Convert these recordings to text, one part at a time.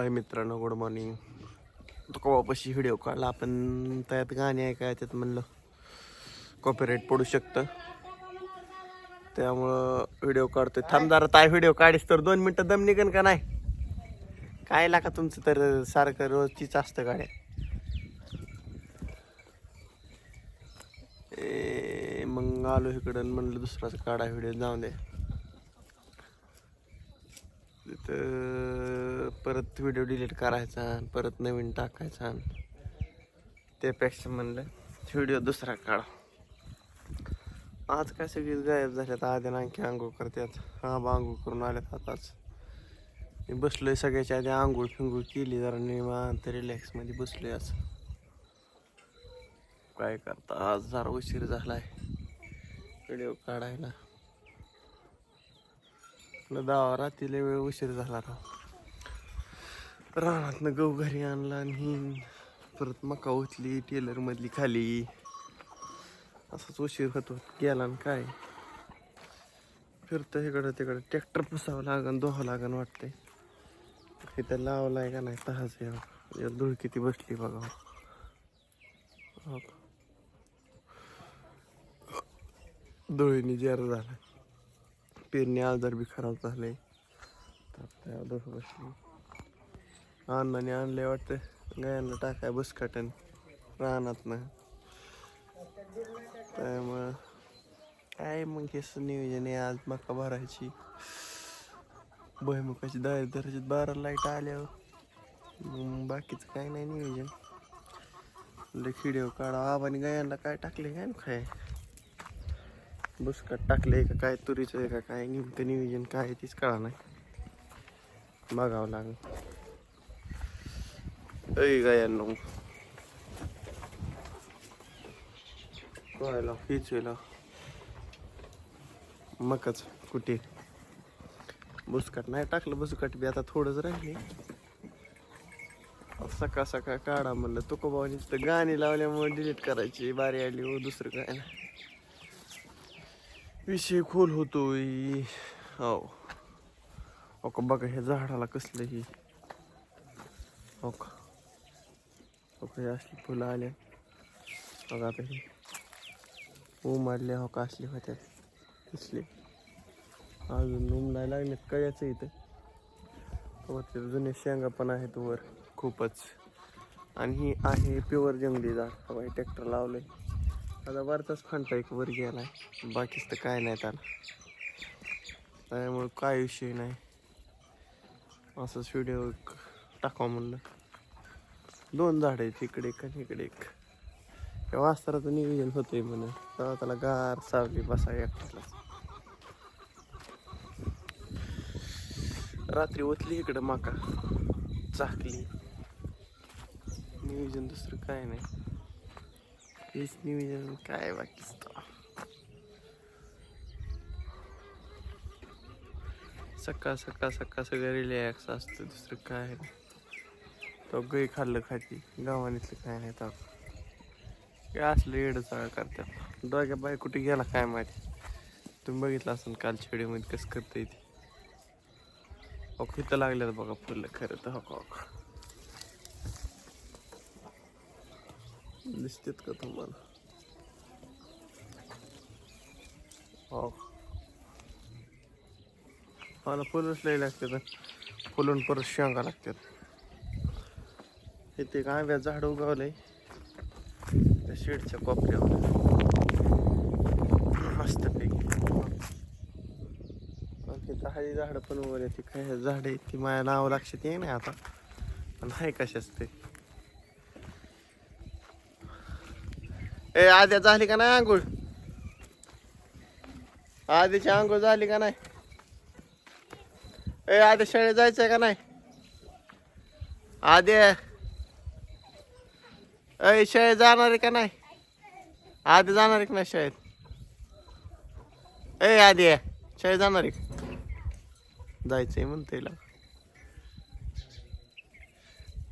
हाय मित्रांनो good morning तो कवापाशी video काढला आपण त्यात गाणी ऐकाय त्यात म्हणलं कॉपीराईट पडू शकतं. त्यामुळं व्हिडिओ काढतोय. थांब जरा ताय व्हिडिओ काढीस तर दोन मिनटं दम निघन का नाही? काय लागा तुमचं तर सारखं रोजचीच असतं गाड्या. ए, मग आलो इकडं म्हणलं दुसराच काढा व्हिडिओ जाऊन दे. तिथं परत व्हिडिओ डिलीट करायचा परत नवीन टाकायचा त्यापेक्षा म्हणलं व्हिडिओ दुसरा काढा. आज काय सगळीच गायब झाल्यात. आधी आणखी आंघोळ करतात. हा बा आंघोळ करून आल्यात आताच. मी बसलोय सगळ्याच्या आधी. आंघोळ फिंगोळ केली जरा निवांत रिलॅक्समध्ये बसलोय आज. काय करता? आज जरा उशीर झालाय. व्हिडिओ काढायला. दहा रात्रीला वेळ उशीर झाला राव. रानातनं गहू घरी आणला आणि परत मका उचली टेलर मधली खाली. असाच उशीर होतो गेला आणि काय? फिरतं इकडं तिकडं. ट्रॅक्टर पुसावं लागन दोहावं लागन वाटतंय. इथं लावलाय का नाही तहाच या धूळ किती बसली बघा. धुळीने जर झाला. पेरणी आजार बी खराब झाले. तर त्या बसली. अण्णाने आणले वाटतं. गायांना टाकाय बसकाटन रानातनं त्यामुळं काय मग हेच नियोजन आहे. आज मका भरायची. भुईमुखाची दारी दर्जात बारा लाइट आल्यावर हो. मग बाकीचं काय नाही नियोजन. लय खिडीव काढा आबाने गायांना काय टाकले? काय ना काय? बुसकाट टाकले का काय? तुरीचं आहे का काय? नेमकं नियोजन काय आहे तीच कळा नाही. बघावं लागेल. गायांनो कळायला हीच वेळेला मकच कुठे बुसकाट नाही टाकलं बुसकाट बी आता थोडंच राहिले सकाळ सकाळ काढा म्हणलं तुका भावानी तर गाणी लावल्यामुळे डिलीट करायची बारी आली हो दुसरं काय नाही विषय खोल होतोय हो हो का बघा ह्या झाडाला कसलं ही हो का हो असली फुलं आले बघा आता ही उमडल्या हो का असली होत्या कसली अजून उमलाय लागले कळ्याचं इथं वरती जुने शेंगा पण आहेत वर खूपच आणि ही आहे प्युअर जंगली झाड हवाई ट्रॅक्टर लावलंय आता वरचाच फांटा एक वर गेलाय बाकीच तर काय नाही त्याला त्यामुळे काय विषय नाही असंच व्हिडिओ टाकावं म्हणलं दोन झाड आहेत इकडे एक आणि इकडे एक. त्या वास्तराचं नियोजन होतंय म्हणून तेव्हा त्याला गार सावली बसा एकट्याला. रात्री ओतली इकडं माका. चाकली. नियोजन दुसरं काय नाही. तेच नियोजन काय बाकीच सकाळ सकाळ सकाळ सगळं रिलॅक्स असतं दुसरं काय नाही. तो गई खाल्लं खाती. गावानीतलं काय नाही तर. काय असलं येडं चाळ करतात. डोक्या बाय कुठे गेला काय माहिती. तुम्ही बघितलं असेल कालच्या व्हिडिओमध्ये कसं करता येते हो इथं लागल्यात बघा फुलं खरं तर. हो का दिसतेत का तुम्हाला? हो. मला फुलंच लई लागतात. फुलून परत शेंगा लागतात. इथे एक आंब्या झाड उगवलंय. त्या शेडच्या कोपऱ्यावर. मस्त पैकी. तिथं हळी झाड पण उगवले ती काय झाड आहे ती माझ्या नाव लक्षात ये नाही आता. पण आहे कशाच ते. ए आद्या झाली का नाही आंघोळ? आधीची आंघोळ झाली का नाही? ए आधी शाळेत जायचंय का नाही? आद्या. अय शाळेत जाणार आहे का नाही? आधी जाणार आहे का नाही शाळेत? ए आधी शाळेत जाणार आहे का? जायचंय म्हणते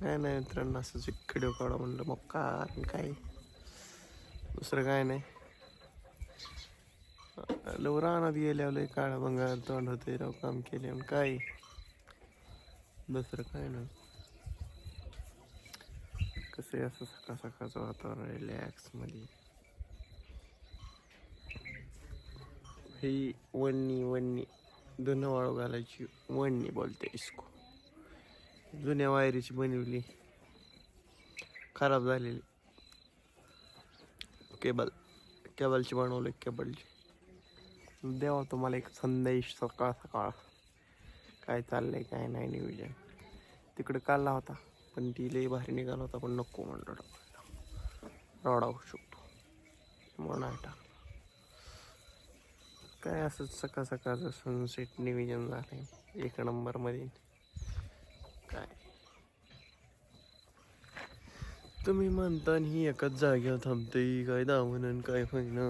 नाही नाही मित्रांनो असंच एक व्हिडिओ काढा म्हणलं मग कारण काय दुसरं काय नाही. लव रानात गेल्यावर काळा बंगाल तोंड होते राव काम केले काय दुसरं काय नाही. कसं आहे असं सकाळ सकाळचं वातावरण रिलॅक्समध्ये ही वन्नी वन्नी. धुणं वाळू घालायची. वन्नी बोलते इसको. जुन्या वायरीची बनवली. खराब झालेली. केबल. केबलची बनवली केबलची. देवा तुम्हाला एक संदेश सकाळ सकाळ. काय चाललंय काय नाही नियोजन. तिकडे काढला होता. पण ती लई भारी निघाला होता पण नको म्हणलं टाकायला. रडा होऊ शकतो. म्हणून नाही टाकला. काय असंच सकाळ सकाळचं सनसेट निविजन झालंय? एक नंबरमध्ये काय? तुम्ही म्हणता आणि ही एकाच जागेवर थांबते काय दावणं काय होईना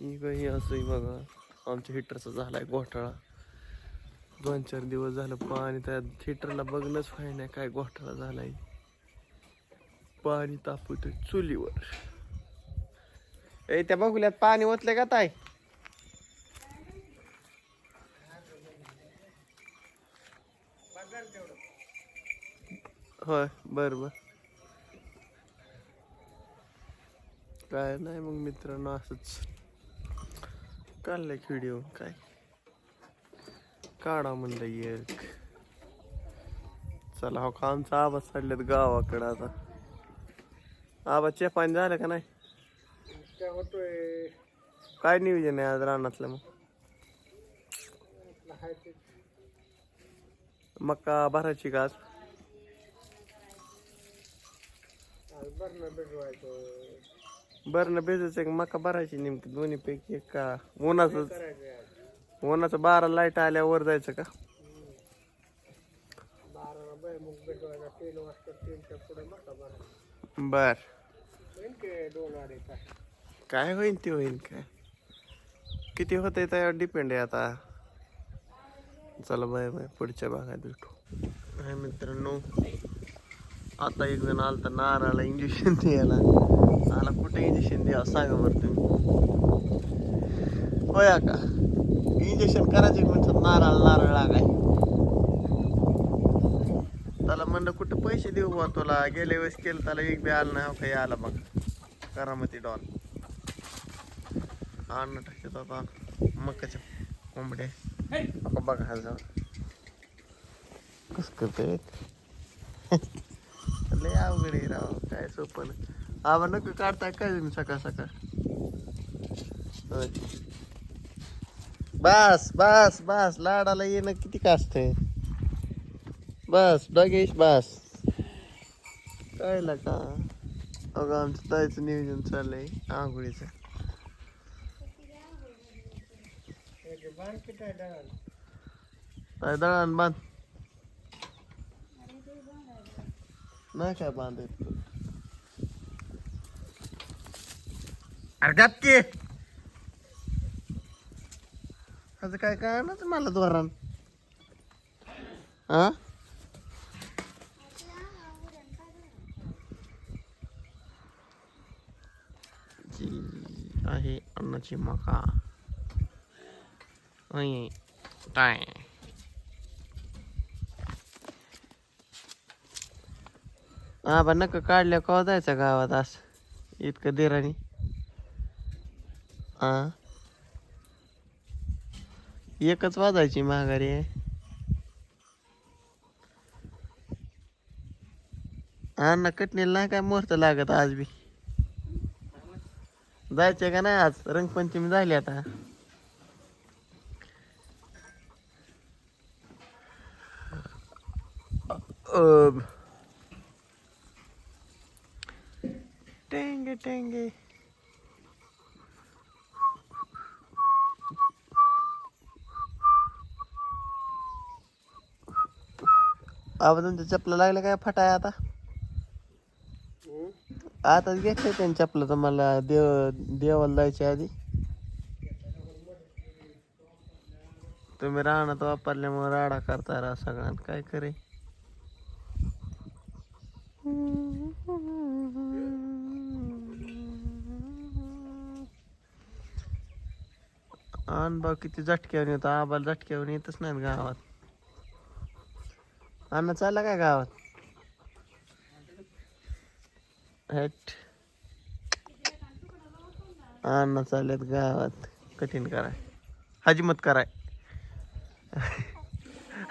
ही काही असंही बघा. आमच्या हिटरचा झालाय घोटाळा. दोन चार दिवस झालं पाणी त्या थिएटरला बघणंच व्हाय नाही काय घोटाळा झालाय. पाणी तापवत चुलीवर. ए त्या बघुल्यात पाणी ओतले का ताय होय बर बर. काय नाही मग मित्रांनो असंच. काढलाय व्हिडिओ काय? काढा म्हणलं एक. चला हो का आमचा आवाज चालल्यात गावाकडं आता. आवाज चेपाणी झालं का नाही? होतोय? काय नियोजन आहे आज रानातलं मग? मका भरायची का आज? बरं ना बेजायचं मका भरायची नेमकी दोन्ही पैकी एक का उन्हाचं ओनाचं उन्हाचं बारा लाइट आल्यावर जायचं का? बाराला तीन वाजता तीनच्या पुढे मका बरं. बर होईन की दोन अडीच काय होईल ते होईल काय? किती होत आहे त्यावर डिपेंड आहे आता. चला बाय बाय पुढच्या भागात भेटू. हाय मित्रांनो आता एक जण आलता नाराला इंजेक्शन द्यायला. आला कुठे इंजेक्शन द्या सांगा बरं तुम्ही. होया का? इंजेक्शन करायचे म्हणजे नारळ नारळ लागाय त्याला म्हणलं कुठं पैसे देऊ बा तुला? गेल्या वेळेस केलं त्याला एक बी आलं नाही हो काही आला मग करामती डॉन अन्न टाकत आता मकाच्या कोंबड्या. आता बघा जाऊ कस करते लय अवघड आहे राव काय सोपं नाही. आबा नको काढताय काय तुम्ही सकाळ सकाळ. बस बस बस. लाडाला येणं किती का असतंय बस डगेश बस. कळलं का? अगं आमचं जायचं नियोजन चाललंय आंघोळीचं. दळण काय दळण बांध. नाही काय बांधत? अरे गपके. असं काय काय ना मला द्वारान हा? जी आहे अन्नाची मका. नाही काय हा पण नका काढल्या कवा जायचं गावात अस? इतकं देराणी हा? एकच वाजायची माघारी. आहे कटणीला नाही काय मुहूर्त लागत आज बी? जायचे का नाही आज? रंगपंचमी झाली आता. टेंगे टेंगे. It, तुमच्या चपला लागल्या काय फटाय आता? आता घेतलं त्यांनी चपला तुम्हाला देव देवाला जायच्या आधी. तुम्ही राहण्यात वापरल्यामुळे राडा करता राहा सगळ्यात. काय करे? आण बा किती झटक्यावर येतो आबाला झटक्यावर येतच नाहीत गावात. अण्णा चालला काय गावात? हट. अण्णा चाललेत गावात. कठीण कराय. हजिमत कराय.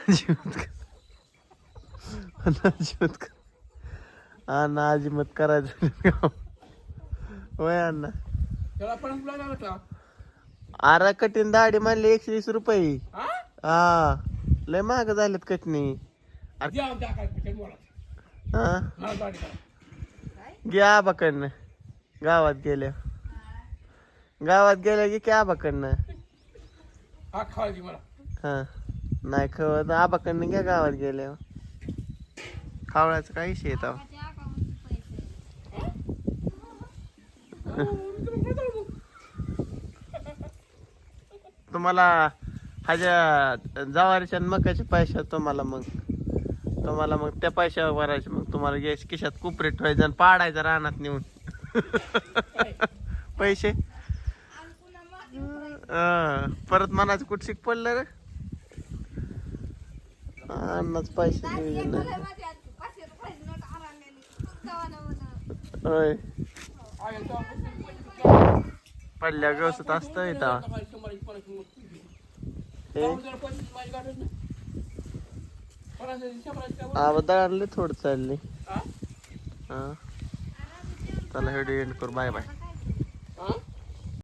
हजिमत हजिमत कर. अण्णा हजिमत करायचं होय अण्णा. अरे कठीण दाढी मानली एकशे वीस रुपये. हा? हा. लय महाग झालेत कटणी. द्या काय हा. मला गाडी. घ्या आबाकडनं. गावात गेल्या. गावात गेल्या की की आबाकडनं? हा खावायची मला. हा. नाही खवत. आबाकडनं घ्या गावात गेल्या. खावळ्याचं काही विषय येत तुम्हाला ह्याच्या जवारीच्या आणि मकाच्या पैशात तुम्हाला मग तुम्हाला मग त्या पैशावर भरायचे मग तुम्हाला गॅस खिशात कुपरे ठेवायचं आणि पाडायचं रानात नेऊन. पैसे? परत मनाचं कुठ शिक पडलं रे? अन्नाच पैसे नाही. होय. पडल्या व्यवस्थित असत इथं अगोदर आणले थोडं चालले हा? हा चला व्हिडिओ एंड करू बाय बाय?